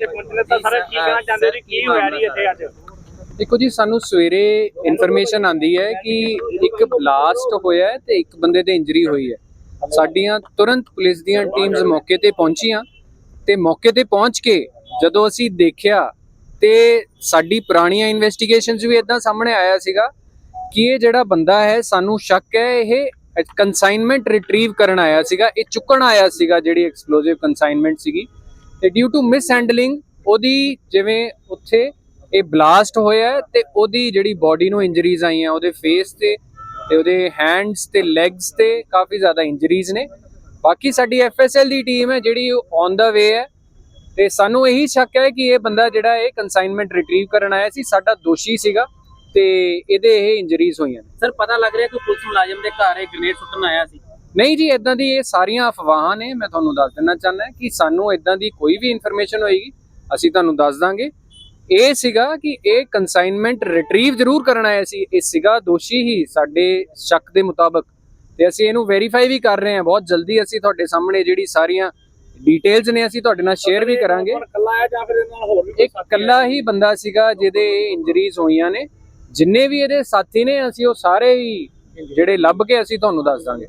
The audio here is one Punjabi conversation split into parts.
ਇੱਥੇ ਪਹੁੰਚੇ ਤਾਂ ਸਾਰੇ ਕੀ ਕਹਿਣਾ ਚਾਹੁੰਦੇ ਜੀ? ਕੀ ਹੋਇਆ ਜੀ ਇੱਥੇ ਅੱਜ? ਦੇਖੋ ਜੀ ਸਾਨੂੰ ਸਵੇਰੇ ਇਨਫੋਰਮੇਸ਼ਨ ਆਂਦੀ ਹੈ ਕਿ ਇੱਕ ਬਲਾਸਟ ਹੋਇਆ ਹੈ ਤੇ ਇੱਕ ਬੰਦੇ ਤੇ ਇੰਜਰੀ ਹੋਈ ਹੈ। ਸਾਡੀਆਂ ਤੁਰੰਤ ਪੁਲਿਸ ਦੀਆਂ ਟੀਮਸ ਮੌਕੇ ਤੇ ਪਹੁੰਚੀਆਂ ਤੇ ਮੌਕੇ ਤੇ ਪਹੁੰਚ ਕੇ ਜਦੋਂ ਅਸੀਂ ਦੇਖਿਆ ਤੇ ਸਾਡੀ ਪੁਰਾਣੀਆਂ ਇਨਵੈਸਟੀਗੇਸ਼ਨਸ ਵੀ ਇਦਾਂ ਸਾਹਮਣੇ ਆਇਆ ਸੀਗਾ ਕਿ ਇਹ ਜਿਹੜਾ ਬੰਦਾ ਹੈ ਸਾਨੂੰ ਸ਼ੱਕ ਹੈ ਇਹ ਕਨਸਾਈਨਮੈਂਟ ਰਿਟਰੀਵ ਕਰਨ ਆਇਆ ਸੀਗਾ ਇਹ ਚੁੱਕਣ ਆਇਆ ਸੀਗਾ ਜਿਹੜੀ ਐਕਸਪਲੋਸਿਵ ਕਨਸਾਈਨਮੈਂਟ ਸੀਗੀ। ਤੇ ਡਿਊ ਟੂ ਮਿਸ ਹੈਂਡਲਿੰਗ ਉਹਦੀ ਜਿਵੇਂ ਉੱਥੇ ਇਹ ਬਲਾਸਟ ਹੋਇਆ ਹੈ ਤੇ ਉਹਦੀ ਜਿਹੜੀ ਬਾਡੀ ਨੂੰ ਇੰਜਰੀਜ਼ ਆਈਆਂ, ਉਹਦੇ ਫੇਸ ਤੇ ਤੇ ਉਹਦੇ ਹੈਂਡਸ ਤੇ ਲੈਗਸ ਤੇ ਕਾਫੀ ਜ਼ਿਆਦਾ ਇੰਜਰੀਜ਼ ਨੇ। ਬਾਕੀ ਸਾਡੀ ਐਫਐਸਐਲ ਦੀ ਟੀਮ ਹੈ ਜਿਹੜੀ ਔਨ ਦਾ ਵੇ ਹੈ ਤੇ ਸਾਨੂੰ ਇਹੀ ਸ਼ੱਕ ਹੈ ਕਿ ਇਹ ਬੰਦਾ ਜਿਹੜਾ ਇਹ ਕਨਸਾਈਨਮੈਂਟ ਰਿਟਰੀਵ ਕਰਨ ਆਇਆ ਸੀ, ਸਾਡਾ ਦੋਸ਼ੀ ਸੀਗਾ ਤੇ ਇਹਦੇ ਇਹ ਇੰਜਰੀਜ਼ ਹੋਈਆਂ ਸਰ, ਪਤਾ ਲੱਗ ਰਿਹਾ ਕਿ ਪੁਲਿਸ ਮੁਲਾਜ਼ਮ ਦੇ ਘਰ ਇਹ ਗ੍ਰੇਨੇਡ ਸੁੱਟਣ ਆਇਆ ਸੀ। ਨਹੀਂ ਜੀ ਇਦਾਂ ਦੀ ਇਹ ਸਾਰੀਆਂ ਅਫਵਾਹਾਂ ਨੇ ਮੈਂ ਤੁਹਾਨੂੰ ਦੱਸ ਦੇਣਾ ਚਾਹੁੰਦਾ ਕਿ ਸਾਨੂੰ ਇਦਾਂ ਦੀ ਕੋਈ ਵੀ ਇਨਫੋਰਮੇਸ਼ਨ ਹੋਏਗੀ ਅਸੀਂ ਤੁਹਾਨੂੰ ਦੱਸ ਦਾਂਗੇ। ਇਹ ਸੀਗਾ ਕਿ ਇਹ ਕਨਸਾਈਨਮੈਂਟ ਰਿਟਰੀਵ ਜ਼ਰੂਰ ਕਰਨ ਆਇਆ ਸੀ। ਇਹ ਸੀਗਾ ਦੋਸ਼ੀ ਹੀ ਸਾਡੇ ਸ਼ੱਕ ਦੇ ਮੁਤਾਬਕ। ਤੇ ਅਸੀਂ ਇਹਨੂੰ ਵੈਰੀਫਾਈ ਵੀ ਕਰ ਰਹੇ ਹਾਂ। ਬਹੁਤ ਜਲਦੀ ਅਸੀਂ ਤੁਹਾਡੇ ਸਾਹਮਣੇ ਜਿਹੜੀ ਸਾਰੀਆਂ ਡਿਟੇਲਸ ਨੇ ਅਸੀਂ ਤੁਹਾਡੇ ਨਾਲ ਸ਼ੇਅਰ ਵੀ ਕਰਾਂਗੇ। ਕੱਲਾ ਆਇਆ ਜਾਂ ਫਿਰ ਇਹਦੇ ਨਾਲ ਹੋਰ ਵੀ ਇੱਕ ਇਕੱਲਾ ਹੀ? ਬੰਦਾ ਸੀਗਾ ਜਿਹਦੇ ਇੰਜਰੀਜ਼ ਹੋਈਆਂ ਨੇ। ਜਿੰਨੇ ਵੀ ਇਹਦੇ ਸਾਥੀ ਨੇ ਅਸੀਂ ਉਹ ਸਾਰੇ ਹੀ ਜਿਹੜੇ ਲੱਭ ਕੇ ਅਸੀਂ ਤੁਹਾਨੂੰ ਦੱਸ ਦਾਂਗੇ।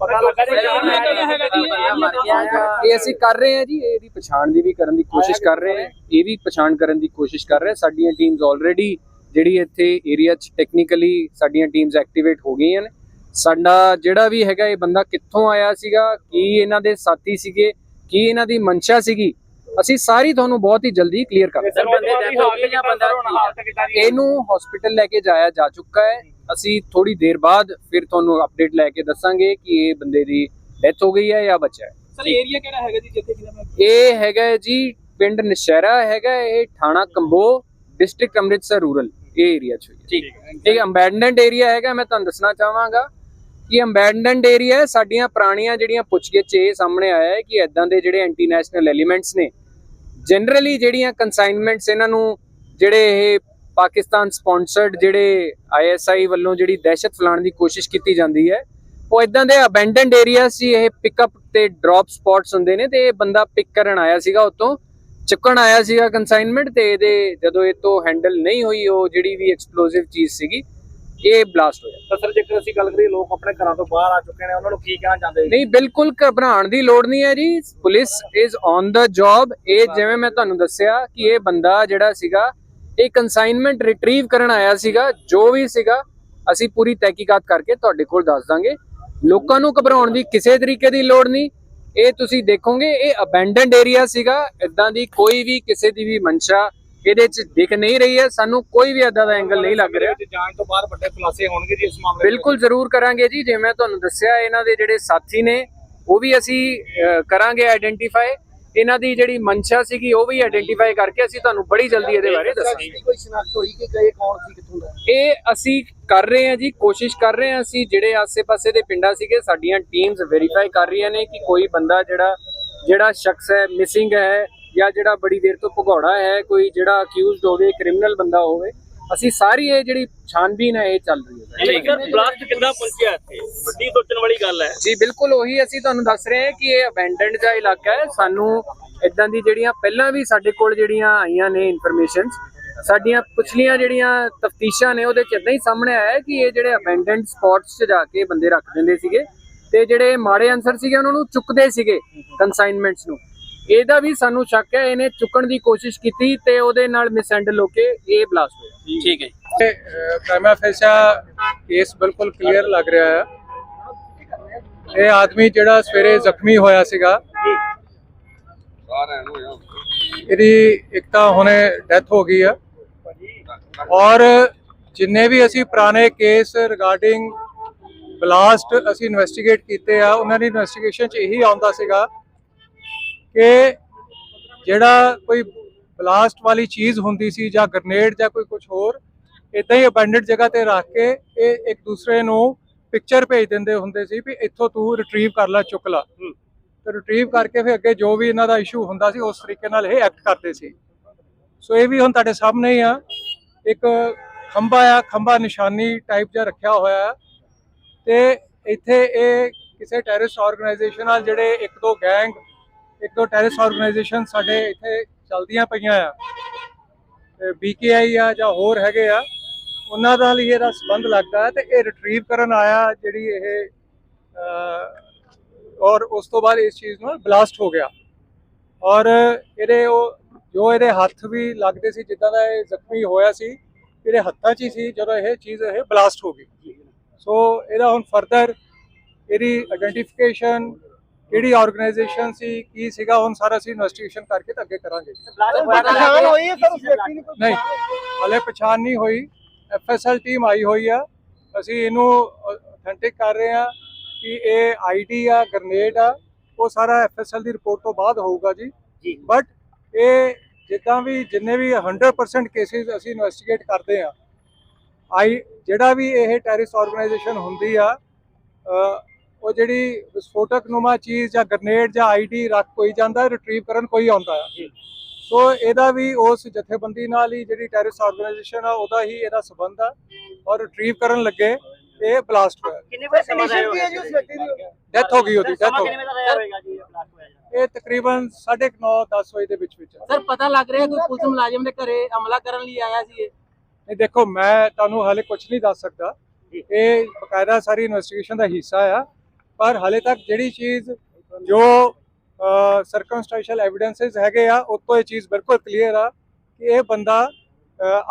ਇਹ ਅਸੀਂ ਕਰ ਰਹੇ ਹਾਂ ਜੀ ਇਹਦੀ ਪਛਾਣ ਦੀ ਵੀ ਕਰਨ ਦੀ ਕੋਸ਼ਿਸ਼ ਕਰ ਰਹੇ ਹਾਂ। ਇਹ ਵੀ ਪਛਾਣ ਕਰਨ ਦੀ ਕੋਸ਼ਿਸ਼ ਕਰ ਰਹੇ ਹਾਂ। ਸਾਡੀਆਂ ਟੀਮਸ ਆਲਰੇਡੀ ਜਿਹੜੀ ਇੱਥੇ ਏਰੀਆ 'ਚ ਟੈਕਨੀਕਲੀ ਸਾਡੀਆਂ ਟੀਮਸ ਐਕਟੀਵੇਟ ਹੋ ਗਈਆਂ ਨੇ। ਸਾਡਾ ਜਿਹੜਾ ਵੀ ਹੈਗਾ ਇਹ ਬੰਦਾ ਕਿੱਥੋਂ ਆਇਆ ਸੀਗਾ ਕੀ ਇਹਨਾਂ ਦੇ ਸਾਥੀ ਸੀਗੇ ਕੀ ਇਹਨਾਂ ਦੀ ਮਨਸ਼ਾ ਸੀਗੀ ਅਸੀਂ ਸਾਰੀ ਤੁਹਾਨੂੰ ਬਹੁਤ ਹੀ ਜਲਦੀ ਕਲੀਅਰ ਕਰ? ਇਹਨੂੰ ਹਸਪੀਟਲ ਲੈ ਕੇ ਜਾਇਆ ਜਾ ਚੁੱਕਾ ਹੈ। ਅਸੀਂ ਥੋੜੀ ਦੇਰ ਬਾਅਦ ਫਿਰ ਤੁਹਾਨੂੰ ਅਪਡੇਟ ਲੈ ਕੇ ਦੱਸਾਂਗੇ ਕਿ ਇਹ ਬੰਦੇ ਦੀ ਡੈਥ ਹੋ ਗਈ ਹੈ ਜਾਂ ਬਚਿਆ ਹੈ। ਸਰ ਏਰੀਆ ਕਿਹੜਾ ਹੈਗਾ ਜੀ ਜਿੱਥੇ ਕਿਹਦਾ ਇਹ ਹੈਗਾ ਜੀ ਪਿੰਡ ਨਸ਼ਹਿਰਾ ਹੈਗਾ ਇਹ ਥਾਣਾ ਕੰਬੋ ਡਿਸਟ੍ਰਿਕਟ ਅੰਮ੍ਰਿਤਸਰ ਰੂਰਲ ਇਹ ਏਰੀਆ ਚ ਹੋਈ ਹੈ। ਠੀਕ। ਇਹ ਅੰਬੈਂਡਨਡ ਏਰੀਆ ਹੈਗਾ ਮੈਂ ਤੁਹਾਨੂੰ ਦੱਸਣਾ ਚਾਹਾਂਗਾ ਕਿ ਅੰਬੈਂਡਨਡ ਏਰੀਆ ਸਾਡੀਆਂ ਪੁਰਾਣੀਆਂ ਜਿਹੜੀਆਂ ਪੁੱਛਗਿੱਛ ਇਹ ਸਾਹਮਣੇ ਆਇਆ ਹੈ ਕਿ ਇਦਾਂ ਦੇ ਜਿਹੜੇ ਐਂਟੀ ਨੈਸ਼ਨਲ ਐਲੀਮੈਂਟਸ ਨੇ ਜਨਰਲੀ ਜਿਹੜੀਆਂ ਕਨਸਾਈਨਮੈਂਟਸ ਇਹਨਾਂ ਨੂੰ ਜਿਹੜੇ ਇਹ ਪਾਕਿਸਤਾਨ ਸਪਾਂਸਰਡ ਜਿਹੜੇ ਆਈਐਸਆਈ ਵੱਲੋਂ ਜਿਹੜੀ ਦਹਿਸ਼ਤ ਫੈਲਾਉਣ ਦੀ ਕੋਸ਼ਿਸ਼ ਕੀਤੀ ਜਾਂਦੀ ਹੈ ਉਹ ਇਦਾਂ ਦੇ ਅਬੈਂਡਨਡ ਏਰੀਆਸ ਸੀ ਇਹ ਪਿਕਅਪ ਤੇ ਡ੍ਰੌਪ ਸਪੌਟਸ ਹੁੰਦੇ ਨੇ ਤੇ ਇਹ ਬੰਦਾ ਪਿਕ ਕਰਨ ਆਇਆ ਸੀਗਾ ਉਤੋਂ ਚੁੱਕਣ ਆਇਆ ਸੀਗਾ ਕਨਸਾਈਨਮੈਂਟ ਤੇ ਇਹਦੇ ਜਦੋਂ ਇਹ ਤੋਂ ਹੈਂਡਲ ਨਹੀਂ ਹੋਈ ਉਹ ਜਿਹੜੀ ਵੀ ਐਕਸਪਲੋਸਿਵ ਚੀਜ਼ ਸੀਗੀ ਇਹ ਬਲਾਸਟ ਹੋਇਆ। ਤਾਂ ਸਰ ਜੇਕਰ ਅਸੀਂ ਗੱਲ ਕਰੀਏ ਲੋਕ ਆਪਣੇ ਘਰਾਂ ਤੋਂ ਬਾਹਰ ਆ ਚੁੱਕੇ ਨੇ ਉਹਨਾਂ ਨੂੰ ਕੀ ਕਹਿਣਾ ਚਾਹੁੰਦੇ ਨਹੀਂ ਬਿਲਕੁਲ ਘਬਰਾਉਣ ਦੀ ਲੋੜ ਨਹੀਂ ਹੈ ਜੀ। Police is on the job ਇਹ ਜਿਵੇਂ ਮੈਂ ਤੁਹਾਨੂੰ ਦੱਸਿਆ ਕਿ ਇਹ ਬੰਦਾ ਜਿਹੜਾ ਸੀਗਾ ਇਹ ਕਨਸਾਈਨਮੈਂਟ ਰਿਟਰੀਵ ਕਰਨ ਆਇਆ ਸੀਗਾ ਜੋ ਵੀ ਸੀਗਾ ਅਸੀਂ ਪੂਰੀ ਤਹਿਕੀਕਾਤ ਕਰਕੇ ਤੁਹਾਡੇ ਕੋਲ ਦੱਸ ਦਾਂਗੇ। ਲੋਕਾਂ ਨੂੰ ਘਬਰਾਉਣ ਦੀ ਕਿਸੇ ਤਰੀਕੇ ਦੀ ਲੋੜ ਨਹੀਂ। ਇਹ ਤੁਸੀਂ ਦੇਖੋਗੇ ਇਹ ਅਬੈਂਡਨਡ ਏਰੀਆ ਸੀਗਾ। ਇਦਾਂ ਦੀ ਕੋਈ ਵੀ ਕਿਸੇ ਦੀ ਵੀ ਮਨਸ਼ਾ ਇਹਦੇ ਚ ਦਿਖ ਨਹੀਂ ਰਹੀ ਹੈ। ਸਾਨੂੰ ਕੋਈ ਵੀ ਇਦਾਂ ਦਾ ਐਂਗਲ ਨਹੀਂ ਲੱਗ ਰਿਹਾ। ਜਾਣ ਤੋਂ ਬਾਅਦ ਵੱਡੇ ਖੁਲਾਸੇ ਹੋਣਗੇ ਜੀ ਇਸ ਮਾਮਲੇ ਬਿਲਕੁਲ ਜ਼ਰੂਰ ਕਰਾਂਗੇ ਜੀ। ਜਿਵੇਂ ਮੈਂ ਤੁਹਾਨੂੰ ਦੱਸਿਆ ਇਹਨਾਂ ਦੇ ਜਿਹੜੇ ਸਾਥੀ ਨੇ ਉਹ ਵੀ ਅਸੀਂ ਕਰਾਂਗੇ ਆਇਡੈਂਟੀਫਾਈ ਇਹਨਾਂ ਦੀ ਜਿਹੜੀ ਮਨਸ਼ਾ ਸੀਗੀ ਉਹ ਵੀ ਆਇਡੈਂਟੀਫਾਈ ਕਰਕੇ ਅਸੀਂ ਤੁਹਾਨੂੰ ਬੜੀ ਜਲਦੀ ਇਹਦੇ ਬਾਰੇ ਦੱਸਾਂਗੇ। ਕੋਈ ਸ਼ਨਾਖਤ ਹੋਈ ਕਿ ਗਏ ਕੌਣ ਸੀ ਕਿੱਥੋਂ ਦਾ? ਇਹ ਅਸੀਂ ਕਰ ਰਹੇ ਹਾਂ ਜੀ ਕੋਸ਼ਿਸ਼ ਕਰ ਰਹੇ ਹਾਂ ਅਸੀਂ ਜਿਹੜੇ ਆਸੇ-ਪਾਸੇ ਦੇ ਪਿੰਡਾਂ ਸੀਗੇ ਸਾਡੀਆਂ ਟੀਮਸ ਵੈਰੀਫਾਈ ਕਰ ਰਹੀਆਂ ਨੇ ਕਿ ਕੋਈ ਬੰਦਾ ਜਿਹੜਾ ਜਿਹੜਾ ਸ਼ਖਸ ਹੈ ਮਿਸਿੰਗ ਹੈ ਜਾਂ ਜਿਹੜਾ ਬੜੀ ਦੇਰ ਤੋਂ ਭਗੌੜਾ ਹੈ ਕੋਈ ਜਿਹੜਾ ਅਕਿਊਜ਼ਡ ਹੋਵੇ ਕ੍ਰਿਮੀਨਲ ਬੰਦਾ ਹੋਵੇ ਅਸੀਂ ਸਾਰੀ ਇਹ ਜਿਹੜੀ ਛਾਨਬੀਨ ਹੈ ਇਹ ਚੱਲ ਰਹੀ ਹੈ। ਠੀਕ ਹੈ ਬਲਾਸਟ ਕਿੱਦਾਂ ਪਹੁੰਚਿਆ ਇੱਥੇ? ਵੱਡੀ ਸੋਚਣ ਵਾਲੀ ਗੱਲ ਹੈ। ਜੀ ਬਿਲਕੁਲ ਉਹੀ ਅਸੀਂ ਤੁਹਾਨੂੰ ਦੱਸ ਰਹੇ ਹਾਂ ਕਿ ਇਹ ਅਬੈਂਡਨਡ ਜਿਹਾ ਇਲਾਕਾ ਹੈ। ਸਾਨੂੰ ਇਦਾਂ ਦੀ ਜਿਹੜੀਆਂ ਪਹਿਲਾਂ ਵੀ ਸਾਡੇ ਕੋਲ ਜਿਹੜੀਆਂ ਆਈਆਂ ਨੇ ਇਨਫੋਰਮੇਸ਼ਨਸ ਸਾਡੀਆਂ ਪਿਛਲੀਆਂ ਜਿਹੜੀਆਂ ਤਫਤੀਸ਼ਾਂ ਨੇ ਉਹਦੇ ਚ ਇਦਾਂ ਹੀ ਸਾਹਮਣੇ ਆਇਆ ਹੈ ਕਿ ਇਹ ਜਿਹੜੇ ਅਬੈਂਡਨਡ ਸਪੌਟਸ 'ਚ ਜਾ ਕੇ ਬੰਦੇ ਰੱਖ ਦਿੰਦੇ ਸੀਗੇ ਤੇ ਜਿਹੜੇ ਮਾੜੇ ਅਨਸਰ ਸੀਗੇ ਉਹਨਾਂ ਨੂੰ ਚੁੱਕਦੇ ਸੀਗੇ ਕਨਸਾਈਨਮੈਂਟਸ ਨੂੰ। ਇਹਦਾ ਵੀ ਸਾਨੂੰ ਸ਼ੱਕ ਹੈ ਇਹਨੇ ਚੁੱਕਣ ਦੀ ਕੋਸ਼ਿਸ਼ ਕੀਤੀ ਤੇ ਉਹਦੇ ਨਾਲ ਮਿਸਹੈਂਡਲ ਹੋ ਕੇ ਇਹ ਬਲਾਸਟ ਹੋਇਆ। ਠੀਕ ਹੈ। ਪ੍ਰਾਈਮਾ ਫੇਸਾ ਕੇਸ ਬਿਲਕੁਲ ਕਲੀਅਰ ਲੱਗ ਰਿਹਾ ਹੈ। ਇਹ ਆਦਮੀ ਜਿਹੜਾ ਸਵੇਰੇ ਜ਼ਖਮੀ ਹੋਇਆ ਸੀਗਾ ਇਹਦੀ ਇੱਕ ਤਾਂ ਹੁਣੇ ਡੈਥ ਹੋ ਗਈ ਆ। ਔਰ ਜਿੰਨੇ ਵੀ ਅਸੀਂ ਪੁਰਾਣੇ ਕੇਸ ਰਿਗਾਰਡਿੰਗ ਬਲਾਸਟ ਅਸੀਂ ਇਨਵੈਸਟੀਗੇਟ ਕੀਤੇ ਆ ਉਹਨਾਂ ਦੀ ਇਨਵੈਸਟੀਗੇਸ਼ਨ 'ਚ ਇਹੀ ਆਉਂਦਾ ਸੀਗਾ ਕਿ ਜਿਹੜਾ ਕੋਈ ਬਲਾਸਟ ਵਾਲੀ ਚੀਜ਼ ਹੁੰਦੀ ਸੀ ਜਾਂ ਗ੍ਰਨੇਡ ਜਾਂ ਕੋਈ ਕੁਝ ਹੋਰ ਇਦਾਂ ਹੀ ਅਬੈਂਡਡ ਜਗ੍ਹਾ ਤੇ ਰੱਖ ਕੇ ਇਹ ਇੱਕ ਦੂਸਰੇ ਨੂੰ ਪਿਕਚਰ ਭੇਜ ਦਿੰਦੇ ਹੁੰਦੇ ਸੀ ਵੀ ਇੱਥੋਂ ਤੂੰ ਰਿਟਰੀਵ ਕਰ ਲੈ ਚੁੱਕ ਲੈ। ਤੇ ਰਿਟਰੀਵ ਕਰਕੇ ਫਿਰ ਅੱਗੇ ਜੋ ਵੀ ਇਹਨਾਂ ਦਾ ਇਸ਼ੂ ਹੁੰਦਾ ਸੀ ਉਸ ਤਰੀਕੇ ਨਾਲ ਇਹ ਐਕਟ ਕਰਦੇ ਸੀ। ਸੋ ਇਹ ਵੀ ਹੁਣ ਤੁਹਾਡੇ ਸਾਹਮਣੇ ਹੀ ਆ। ਇੱਕ ਖੰਭਾ ਆ ਖੰਭਾ ਨਿਸ਼ਾਨੀ ਟਾਈਪ ਜਿਹਾ ਰੱਖਿਆ ਹੋਇਆ ਤੇ ਇੱਥੇ ਇਹ ਕਿਸੇ ਟੈਰਰਿਸਟ ਆਰਗੇਨਾਈਜੇਸ਼ਨ ਨਾਲ ਜਿਹੜੇ ਇੱਕ ਦੋ ਗੈਂਗ ਇੱਕ ਦੋ ਟੈਰਰਿਸਟ ਆਰਗੇਨਾਈਜੇਸ਼ਨ ਸਾਡੇ ਇੱਥੇ ਚੱਲਦੀਆਂ ਪਈਆਂ ਆ। ਤੇ ਬੀਕੇਆਈ ਆ ਜਾਂ ਹੋਰ ਹੈਗੇ ਆ, ਉਹਨਾਂ ਦਾ ਲਈ ਇਹਦਾ ਸੰਬੰਧ ਲੱਗਦਾ ਹੈ ਤੇ ਇਹ ਰਿਟਰੀਵ ਕਰਨ ਆਇਆ ਜਿਹੜੀ ਇਹ ਔਰ ਉਸ ਤੋਂ ਬਾਅਦ ਇਸ ਚੀਜ਼ ਨੂੰ ਬਲਾਸਟ ਹੋ ਗਿਆ। ਔਰ ਇਹਦੇ ਉਹ, ਜੋ ਇਹਦੇ ਹੱਥ ਵੀ ਲੱਗਦੇ ਸੀ, ਜਿੱਦਾਂ ਦਾ ਇਹ ਜ਼ਖਮੀ ਹੋਇਆ ਸੀ, ਇਹਦੇ ਹੱਥਾਂ 'ਚ ਹੀ ਸੀ ਜਦੋਂ ਇਹ ਚੀਜ਼ ਇਹ ਬਲਾਸਟ ਹੋ ਗਈ। ਸੋ ਇਹਦਾ ਹੁਣ ਫਰਦਰ ਇਹਦੀ ਆਇਡੈਂਟੀਫਿਕੇਸ਼ਨ ਕਿਹੜੀ ਆਰਗੇਨਾਈਜੇਸ਼ਨ ਸੀ ਕੀ ਸੀਗਾ ਹੁਣ ਸਾਰਾ ਅਸੀਂ ਇਨਵੈਸਟੀਗੇਸ਼ਨ ਕਰਕੇ ਤੇ ਅੱਗੇ ਕਰਾਂਗੇ। ਪਛਾਣ ਹੋਈ ਹੈ ਸਰ ਉਸ ਵਿਅਕਤੀ ਦੀ ਕੋਈ। ਨਹੀਂ ਹਲੇ ਪਛਾਣ ਨਹੀਂ ਹੋਈ। ਐਫਐਸਐਲ ਟੀਮ ਆਈ ਹੋਈ ਆ। ਅਸੀਂ ਇਹਨੂੰ ਅਥੈਂਟਿਕ ਕਰ ਰਹੇ ਆ ਕਿ ਇਹ ਆਈਡੀ ਆ ਗ੍ਰਨੇਡ ਆ ਉਹ ਸਾਰਾ ਐਫਐਸਐਲ ਦੀ ਰਿਪੋਰਟ ਤੋਂ ਬਾਅਦ ਹੋਊਗਾ ਜੀ। ਜੀ। ਬਟ ਇਹ ਜਿੱਦਾਂ ਵੀ ਜਿੰਨੇ ਵੀ 100% ਕੇਸਿਸ ਅਸੀਂ ਇਨਵੈਸਟੀਗੇਟ ਕਰਦੇ ਆ ਆਈ ਜਿਹੜਾ ਵੀ ਇਹ ਟੈਰਰਿਸਟ ਆਰਗੇਨਾਈਜੇਸ਼ਨ ਹੁੰਦੀ ਆ ਅ, ਉਹ ਜਿਹੜੀ ਵਿਸਫੋਟਕ ਨੁਮਾ ਚੀਜ਼ ਜਾਂ ਗ੍ਰਨੇਡ ਜਾਂ ਆਈਡੀ ਰੱਖ ਕੋਈ ਜਾਂਦਾ ਰਿਟਰੀਵ ਕਰਨ ਕੋਈ ਆਉਂਦਾ ਆ। ਸੋ ਇਹਦਾ ਵੀ ਉਸ ਜਥੇਬੰਦੀ ਨਾਲ ਹੀ ਜਿਹੜੀ ਟੈਰਰਿਸਟ ਆਰਗੇਨਾਈਜੇਸ਼ਨ ਆ ਉਹਦਾ ਹੀ ਇਹਦਾ ਸਬੰਧ ਆ ਔਰ ਰਿਟਰੀਵ ਕਰਨ ਲੱਗੇ ਇਹ ਬਲਾਸਟ ਹੋਇਆ। ਕਿੰਨੇ ਵਜੇ ਸਮਾਂ ਕੰਡੀਸ਼ਨ ਕੀ ਹੈ ਜੀ ਉਸ ਵਿਅਕਤੀ ਦੀ? ਡੈਥ ਹੋ ਗਈ ਉਹਦੀ ਡੈਥ ਹੋ ਕਿੰਨੇ ਗਈ। ਵਜੇ ਦਾ ਰਿਹਾ ਹੋਵੇਗਾ ਜੀ ਬਲਾਸਟ ਹੋਇਆ? ਇਹ ਤਕਰੀਬਨ 9:30 10 ਵਜੇ ਦੇ ਵਿੱਚ ਵਿੱਚ। ਸਰ ਪਤਾ ਲੱਗ ਰਿਹਾ ਕੋਈ ਪੁਲਿਸ ਮੁਲਾਜ਼ਮ ਦੇ ਘਰੇ ਹਮਲਾ ਕਰਨ ਲਈ ਆਇਆ ਸੀ ਇਹ? ਨਹੀਂ ਦੇਖੋ ਮੈਂ ਤੁਹਾਨੂੰ ਹਾਲੇ ਕੁਝ ਨਹੀਂ ਦੱਸ ਸਕਦਾ। ਇਹ ਬਕਾਇਦਾ ਸਾਰੀ ਇਨਵੈਸਟੀਗੇਸ਼ਨ ਦਾ ਹਿੱਸਾ ਆ। ਪਰ ਹਾਲੇ ਤੱਕ ਜਿਹੜੀ ਚੀਜ਼ ਜੋ ਸਰਕਮਸਟੈਂਸ਼ੀਅਲ ਐਵੀਡੈਂਸਸ ਹੈਗੇ ਆ ਉਹ ਤੋਂ ਇਹ ਚੀਜ਼ ਬਿਲਕੁਲ ਕਲੀਅਰ ਆ ਕਿ ਇਹ ਬੰਦਾ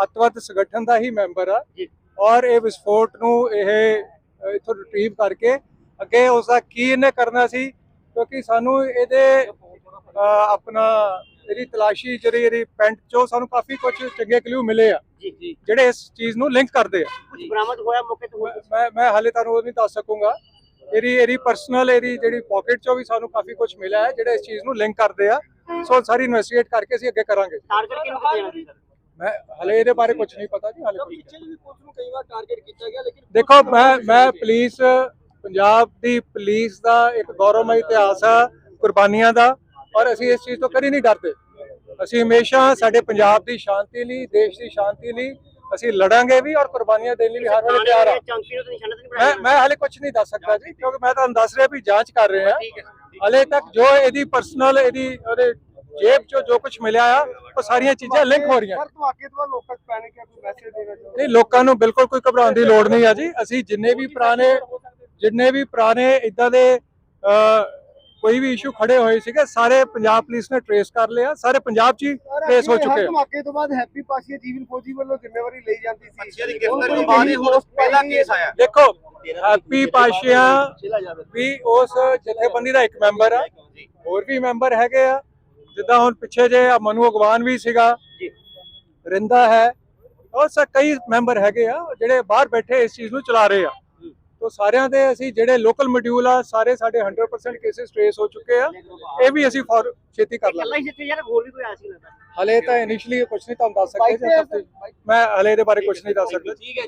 ਅੱਤਵਾਦ ਸੰਗਠਨ ਦਾ ਹੀ ਮੈਂਬਰ ਆ। ਔਰ ਇਹ ਵਿਸਫੋਟ ਨੂੰ ਇਹ ਇੱਥੋਂ ਰਿਟਰੀਵ ਕਰਕੇ ਅੱਗੇ ਉਸ ਦਾ ਕੀ ਇਹਨੇ ਕਰਨਾ ਸੀ ਕਿਉਂਕਿ ਸਾਨੂੰ ਇਹਦੇ ਆਪਣਾ ਇਹਦੀ ਤਲਾਸ਼ੀ ਜਿਹੜੀ ਇਹਦੀ ਪੈਂਟ ਚੋਂ ਸਾਨੂੰ ਕਾਫੀ ਕੁਝ ਚੰਗੇ ਕਲੂ ਮਿਲੇ ਆ। ਜੀ ਜੀ। ਜਿਹੜੇ ਇਸ ਚੀਜ਼ ਨੂੰ ਲਿੰਕ ਕਰਦੇ ਆ। ਕੁਝ ਬਰਾਮਦ ਹੋਇਆ ਮੌਕੇ ਤੇ ਮੈਂ- ਮੈਂ ਮੈਂ ਹਾਲੇ ਤੁਹਾਨੂੰ ਉਹ ਨਹੀਂ ਦੱਸ ਸਕੂੰਗਾ। ਇਹਦੀ ਇਹਦੀ ਪਰਸਨਲ ਇਹਦੀ ਜਿਹੜੀ ਪਾਕਟ ਚੋਂ ਵੀ ਸਾਨੂੰ ਕਾਫੀ ਕੁਝ ਮਿਲਿਆ ਹੈ ਜਿਹੜੇ ਇਸ ਚੀਜ਼ ਨੂੰ ਲਿੰਕ ਕਰਦੇ ਆ। ਸੋ ਸਾਰੀ ਇਨਵੈਸਟੀਗੇਟ ਕਰਕੇ ਅਸੀਂ ਅੱਗੇ ਕਰਾਂਗੇ। ਟਾਰਗੇਟ ਕਿਹਨੂੰ ਜਾਣਾ ਸੀ ਸਰ ਮੈਂ ਹਲੇ ਇਹਦੇ ਬਾਰੇ ਕੁਝ ਨਹੀਂ ਪਤਾ ਜੀ ਹਾਲੇ। ਪਿੱਛੇ ਵੀ ਪੁਲਿਸ ਨੂੰ ਕਈ ਵਾਰ ਟਾਰਗੇਟ ਕੀਤਾ ਗਿਆ ਲੇਕਿਨ ਦੇਖੋ ਮੈਂ ਮੈਂ ਪੁਲਿਸ ਪੰਜਾਬ ਦੀ ਪੁਲਿਸ ਦਾ ਇੱਕ ਗੌਰਵਮਈ ਇਤਿਹਾਸ ਆ ਕੁਰਬਾਨੀਆਂ ਦਾ ਔਰ ਅਸੀਂ ਇਸ ਚੀਜ਼ ਤੋਂ ਕਦੀ ਨਹੀਂ ਡਰਦੇ। ਅਸੀਂ ਹਮੇਸ਼ਾ ਸਾਡੇ ਪੰਜਾਬ ਦੀ ਸ਼ਾਂਤੀ ਲਈ ਦੇਸ਼ ਦੀ ਸ਼ਾਂਤੀ ਲਈ ਅਸੀਂ ਲੜਾਂਗੇ ਵੀ ਔਰ ਕੁਰਬਾਨੀਆਂ ਦੇਣ ਲਈ ਵੀ ਹਰ ਵੇਲੇ ਤਿਆਰ ਆ। ਨੂੰ ਮੈਂ ਮੈਂ ਹਾਲੇ ਕੁਝ ਨਹੀਂ ਦੱਸ ਸਕਦਾ ਜੀ ਕਿਉਂਕਿ ਮੈਂ ਤੁਹਾਨੂੰ ਦੱਸ ਰਿਹਾ ਵੀ ਜਾਂਚ ਕਰ ਰਹੇ। ਆ ਹਾਲੇ ਤੱਕ ਜੋ ਇਹਦੀ ਪਰਸਨਲ ਇਹਦੀ ਉਹਦੇ ਜੇਬ ਚੋਂ ਜੋ ਕੁਝ ਮਿਲਿਆ ਆ ਉਹ ਸਾਰੀਆਂ ਚੀਜ਼ਾਂ ਲਿੰਕ ਹੋ ਰਹੀਆਂ। ਸਰ ਧਮਾਕੇ ਤੋਂ ਲੋਕਾਂ ਚ ਪੈਨਿਕ ਹੈ ਕੋਈ ਮੈਸੇਜ ਦੇਣਾ ਚਾਹੁੰਦੇ ਨਹੀਂ ਲੋਕਾਂ ਨੂੰ ਬਿਲਕੁਲ ਕੋਈ ਘਬਰਾਉਣ ਦੀ ਲੋੜ ਨਹੀਂ ਆ ਜੀ। ਅਸੀਂ ਜਿੰਨੇ ਵੀ ਪੁਰਾਣੇ ਜਿੰਨੇ ਵੀ ਪੁਰਾਣੇ ਇਦਾਂ ਦੇ ਕੋਈ ਵੀ ਇਸ਼ੂ ਖੜੇ ਹੋਏ ਸੀਗੇ ਸਾਰੇ ਪੰਜਾਬ ਪੁਲਿਸ ਨੇ ਟਰੇਸ ਕਰ ਲਿਆ ਸਾਰੇ ਪੰਜਾਬ 'ਚ ਹੀ ਟਰੇਸ ਹੋ ਚੁੱਕੇ ਆ। ਧਮਾਕੇ ਤੋਂ ਬਾਅਦ ਹੈਪੀ ਪਾਸ਼ੀਆ ਜੀਵਨ ਫੌਜੀ ਵੱਲੋਂ ਜ਼ਿੰਮੇਵਾਰੀ ਲਈ ਜਾਂਦੀ ਸੀ। ਅੱਛਾ ਦੀ ਗ੍ਰਿਫਤਾਰੀ ਤੋਂ ਬਾਅਦ ਇਹ ਹੁਣ ਪਹਿਲਾ ਕੇਸ ਆਇਆ। ਦੇਖੋ ਹੈਪੀ ਪਾਸ਼ੀਆ ਵੀ ਉਸ ਜਥੇਬੰਦੀ ਦਾ ਇੱਕ ਮੈਂਬਰ ਆ। ਹੋਰ ਵੀ ਮੈਂਬਰ ਹੈਗੇ ਆ। ਜਿੱਦਾਂ ਹੁਣ ਪਿੱਛੇ ਜੇ ਆ ਮਨੂ ਅਗਵਾਨ ਵੀ ਸੀਗਾ। ਰਿੰਦਾ ਹੈ। ਔਰ ਸ ਕਈ ਮੈਂਬਰ ਹੈਗੇ ਆ ਜਿਹੜੇ ਬਾਹਰ ਬੈਠੇ ਇਸ ਚੀਜ਼ ਨੂੰ ਚਲਾ ਰਹੇ ਆ। ਤੋ ਸਾਰਿਆਂ ਦੇ ਅਸੀਂ ਜਿਹੜੇ ਲੋਕਲ ਮੋਡਿਊਲ ਆ ਸਾਰੇ ਸਾਡੇ 100% ਕੇਸਿਸ ਟ੍ਰੇਸ ਹੋ ਚੁੱਕੇ ਆ। ਇਹ ਵੀ ਅਸੀਂ ਫॉर ਛੇਤੀ ਕਰ ਇਕੱਲਾ ਲਾਂਗੇ। ਹੀ ਜਿੱਥੇ ਯਾਰ ਹੋਰ ਵੀ ਕੋਈ ਆਇਆ ਸੀ ਲੱਗਦਾ ਹਲੇ ਤਾਂ ਇਨੀਸ਼ੀਅਲੀ ਕੁਝ ਨਹੀਂ ਤੁਹਾਨੂੰ ਦੱਸ ਸਕਦੇ ਮੈਂ ਹਲੇ ਇਹਦੇ ਬਾਰੇ ਕੁਝ ਨਹੀਂ ਦੱਸ ਸਕਦਾ। ਠੀਕ ਹੈ ਜੀ।